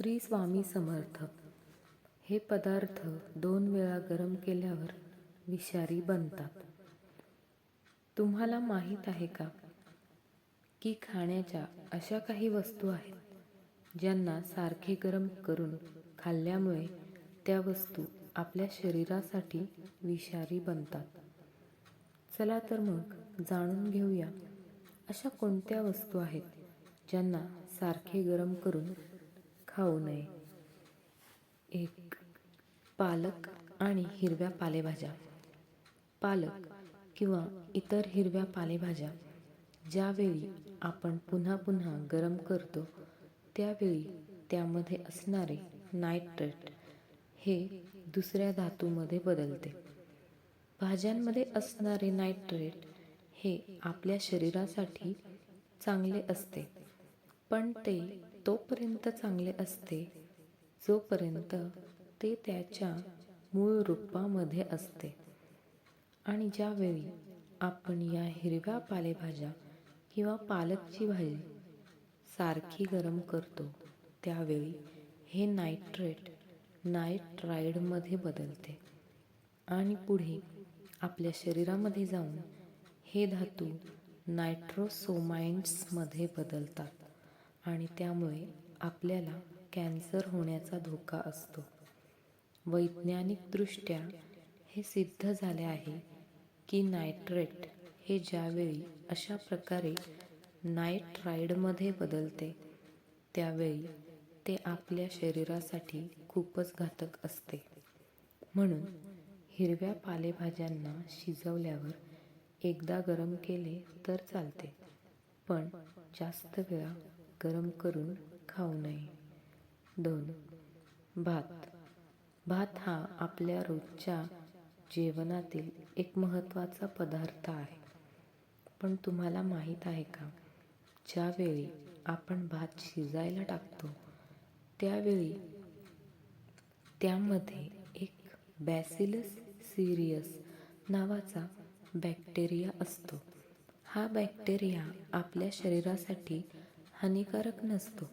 श्री स्वामी समर्थ. हे पदार्थ दोन वेळा गरम केल्यावर विषारी बनतात. तुम्हाला माहीत आहे का की खाण्याच्या अशा काही वस्तू आहेत ज्यांना सारखे गरम करून खाल्ल्यामुळे त्या वस्तू आपल्या शरीरासाठी विषारी बनतात? चला तर मग जाणून घेऊया अशा कोणत्या वस्तू आहेत ज्यांना सारखे गरम करून खाऊ नये. एक पालक आणि हिरव्या पालेभाज्या. पालक किंवा इतर हिरव्या पालेभाज्या ज्यावेळी आपण पुन्हा पुन्हा गरम करतो त्यावेळी त्यामध्ये असणारे नायट्रेट हे दुसऱ्या धातूमध्ये बदलते. भाज्यांमध्ये असणारे नायट्रेट हे आपल्या शरीरासाठी चांगले असते पण ते तोपर्यंत चांगले असते. जोपर्यंत ते त्याच्या मूळ रूपामध्ये असते. आणि ज्यावेळी आपण या हिरव्या पालेभाज्या किंवा पालकची भाजी सारखी गरम करतो त्यावेळी हे नायट्रेट नायट्राईडमध्ये बदलते. आणि पुढे आपल्या शरीरामध्ये जाऊन हे धातू नायट्रोसोमाइंड्समध्ये बदलतात. आणि त्यामुळे आपल्याला कॅन्सर होण्याचा धोका असतो. वैज्ञानिकदृष्ट्या हे सिद्ध झाले आहे की नायट्रेट हे ज्यावेळी अशा प्रकारे नायट्राईडमध्ये बदलते त्यावेळी ते आपल्या शरीरासाठी खूपच घातक असते. म्हणून हिरव्या पालेभाज्यांना शिजवल्यावर एकदा गरम केले तर चालते पण जास्त वेळा गरम करून खाऊ नये. दोन भात. भात हा आपल्या रोजच्या जेवणातील एक महत्त्वाचा पदार्थ आहे. पण तुम्हाला माहीत आहे का ज्यावेळी आपण भात शिजायला टाकतो त्यावेळी त्यामध्ये एक बॅसिलस सिरियस नावाचा बॅक्टेरिया असतो. हा बॅक्टेरिया आपल्या शरीरासाठी हानिकारक नसतो.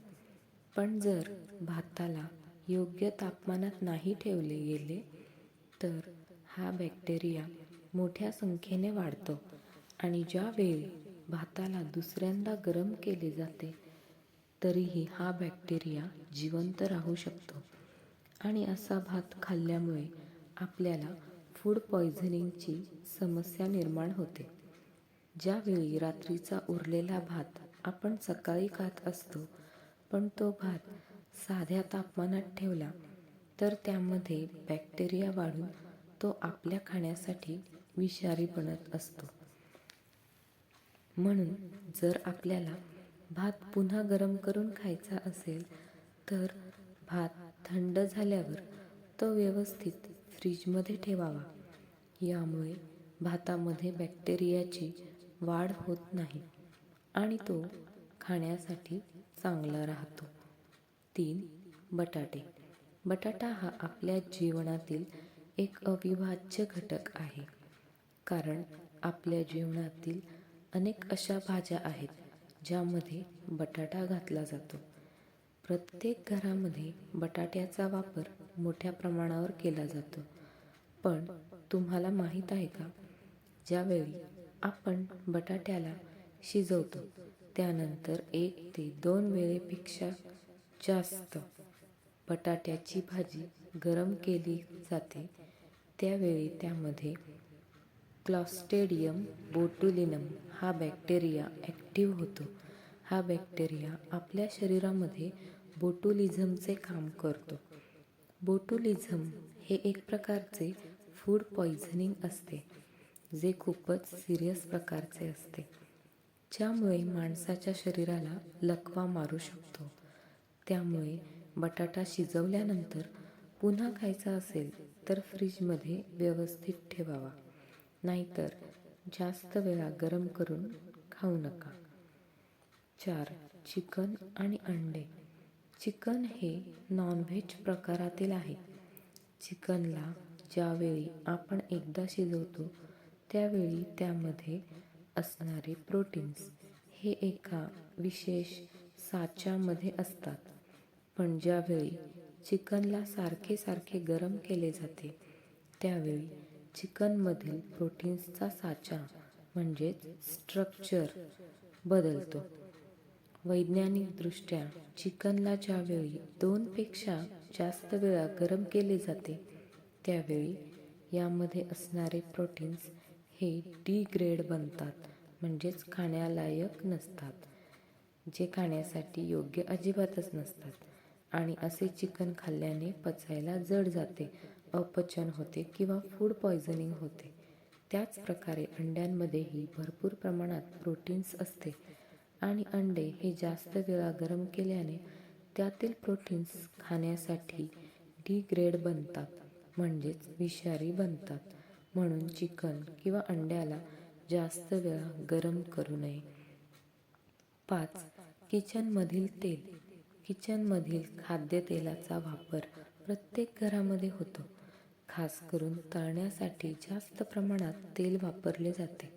पण जर भाताला योग्य तापमानात नाही ठेवले गेले तर हा बॅक्टेरिया मोठ्या संख्येने वाढतो आणि ज्यावेळी भाताला दुसऱ्यांदा गरम केले जाते तरीही हा बॅक्टेरिया जिवंत राहू शकतो. आणि असा भात खाल्ल्यामुळे आपल्याला फूड पॉयझनिंगची समस्या निर्माण होते. ज्यावेळी रात्रीचा उरलेला भात आपण सकाळी खात असतो पण तो भात साध्या तापमानात ठेवला तर त्यामध्ये बॅक्टेरिया वाढून तो आपल्या खाण्यासाठी विषारी बनत असतो. म्हणून जर आपल्याला भात पुन्हा गरम करून खायचा असेल तर भात थंड झाल्यावर तो व्यवस्थित फ्रीजमध्ये ठेवावा. यामुळे भातामध्ये बॅक्टेरियाची वाढ होत नाही. आणि तो खाण्यासाठी चांगला राहतो. तीन बटाटे. बटाटा हा आपल्या जीवनातील एक अविभाज्य घटक आहे. कारण आपल्या जीवनातील अनेक अशा भाज्या आहेत ज्यामध्ये बटाटा घातला जातो. प्रत्येक घरामध्ये बटाट्याचा वापर मोठ्या प्रमाणावर केला जातो. पण तुम्हाला माहीत आहे का? ज्यावेळी आपण बटाट्याला शिजवतो. त्यानंतर एक ते दोन वेळेपेक्षा जास्त बटाट्याची भाजी गरम केली जाते. त्यावेळी त्यामध्ये क्लॉस्टेडियम बोटुलिनम हा बॅक्टेरिया ॲक्टिव्ह होतो. हा बॅक्टेरिया आपल्या शरीरामध्ये बोटुलिझमचे काम करतो. बोटुलिझम हे एक प्रकारचे फूड पॉयझनिंग असते जे खूपच सिरियस प्रकारचे असते. ज्यामुळे माणसाच्या शरीराला लकवा मारू शकतो. त्यामुळे बटाटा शिजवल्यानंतर पुन्हा खायचा असेल तर फ्रीजमध्ये व्यवस्थित ठेवावा. नाहीतर जास्त वेळा गरम करून खाऊ नका. चार चिकन आणि अंडे. चिकन हे नॉनव्हेज प्रकारातील आहे. चिकनला ज्यावेळी आपण एकदा शिजवतो त्यावेळी त्यामध्ये असणारे प्रोटीन्स हे एका विशेष साच्यामध्ये असतात. पण ज्यावेळी चिकनला सारखे सारखे गरम केले जाते त्यावेळी चिकनमधील प्रोटीन्सचा साचा म्हणजेच स्ट्रक्चर बदलतो. वैज्ञानिकदृष्ट्या चिकनला ज्यावेळी दोनपेक्षा जास्त वेळा गरम केले जाते त्यावेळी यामध्ये असणारे प्रोटीन्स हे डी ग्रेड बनतात म्हणजेच खाण्यालायक नसतात जे खाण्यासाठी योग्य अजिबातच नसतात. आणि असे चिकन खाल्ल्याने पचायला जड जाते अपचन होते किंवा फूड पॉयझनिंग होते. त्याच प्रकारे अंड्यांमध्येही भरपूर प्रमाणात प्रोटीन्स असते. आणि अंडे हे जास्त वेळा गरम केल्याने त्यातील प्रोटीन्स खाण्यासाठी डी ग्रेड बनतात म्हणजेच विषारी बनतात. म्हणून चिकन किंवा अंड्याला जास्त वेळा गरम करू नये. पाच किचनमधील तेल. किचनमधील खाद्यतेलाचा वापर प्रत्येक घरामध्ये होतो. खास करून तळण्यासाठी जास्त प्रमाणात तेल वापरले जाते.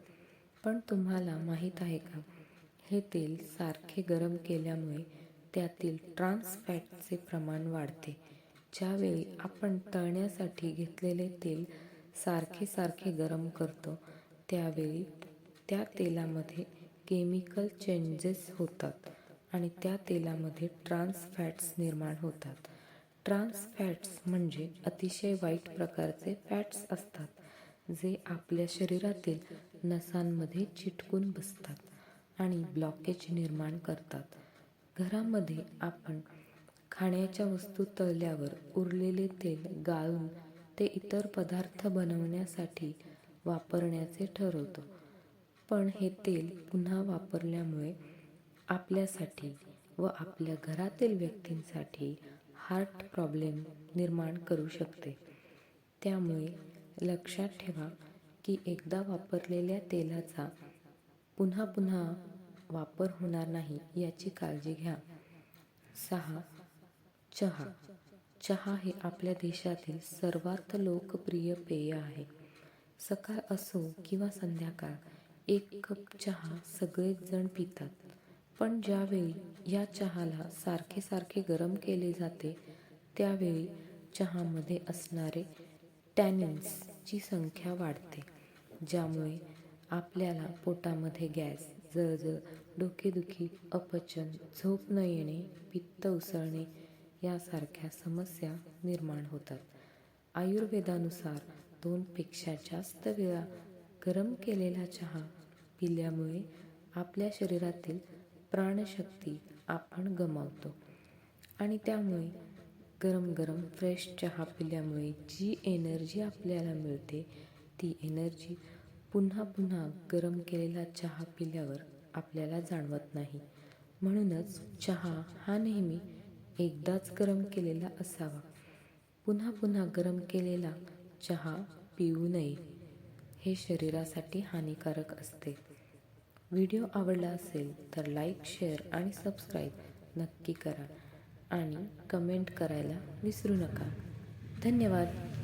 पण तुम्हाला माहीत आहे का? हे तेल सारखे गरम केल्यामुळे त्यातील ट्रान्स फॅटचे प्रमाण वाढते. ज्यावेळी आपण तळण्यासाठी घेतलेले तेल सारखे सारखे गरम करतो. त्यावेळी त्या तेलामध्ये केमिकल चेंजेस होतात आणि त्या तेलामध्ये ट्रान्स फॅट्स निर्माण होतात. ट्रान्स फॅट्स म्हणजे अतिशय वाईट प्रकारचे फॅट्स असतात जे आपल्या शरीरातील नसांमध्ये चिटकून बसतात आणि ब्लॉकेज निर्माण करतात. घरामध्ये आपण खाण्याच्या वस्तू तळल्यावर उरलेले तेल गाळून ते इतर पदार्थ बनवण्यासाठी वापरण्याचे ठरवतो. पण हे तेल पुन्हा वापरल्यामुळे आपल्यासाठी व आपल्या घरातील व्यक्तींसाठी हार्ट प्रॉब्लेम निर्माण करू शकते. त्यामुळे लक्षात ठेवा की एकदा वापरलेल्या तेलाचा पुन्हा पुन्हा वापर होणार नाही याची काळजी घ्या. सहा. चहा. चहा हे आपल्या देशातील सर्वात लोकप्रिय पेय आहे. सकाळ असो किंवा संध्याकाळ एक कप चहा सगळेच जण पितात. पण ज्यावेळी या चहाला सारखे सारखे गरम केले जाते त्यावेळी चहामध्ये असणारे टॅनिन्सची संख्या वाढते ज्यामुळे आपल्याला पोटामध्ये गॅस जळजळ डोकेदुखी अपचन झोप न येणे पित्त उसळणे यासारख्या समस्या निर्माण होतात. आयुर्वेदानुसार दोनपेक्षा जास्त वेळा गरम केलेला चहा पिल्यामुळे आपल्या शरीरातील प्राणशक्ती आपण गमावतो आणि त्यामुळे गरम गरम फ्रेश चहा पिल्यामुळे जी एनर्जी आपल्याला मिळते ती एनर्जी पुन्हा पुन्हा गरम केलेला चहा पिल्यावर आपल्याला जाणवत नाही. म्हणूनच चहा हा नेहमी एकदाच गरम केलेला असावा. पुन्हा पुन्हा गरम केलेला चहा पिऊ नये. हे शरीरासाठी हानिकारक असते. व्हिडिओ आवडला असेल तर लाईक शेअर आणि सबस्क्राईब नक्की करा आणि कमेंट करायला विसरू नका. धन्यवाद.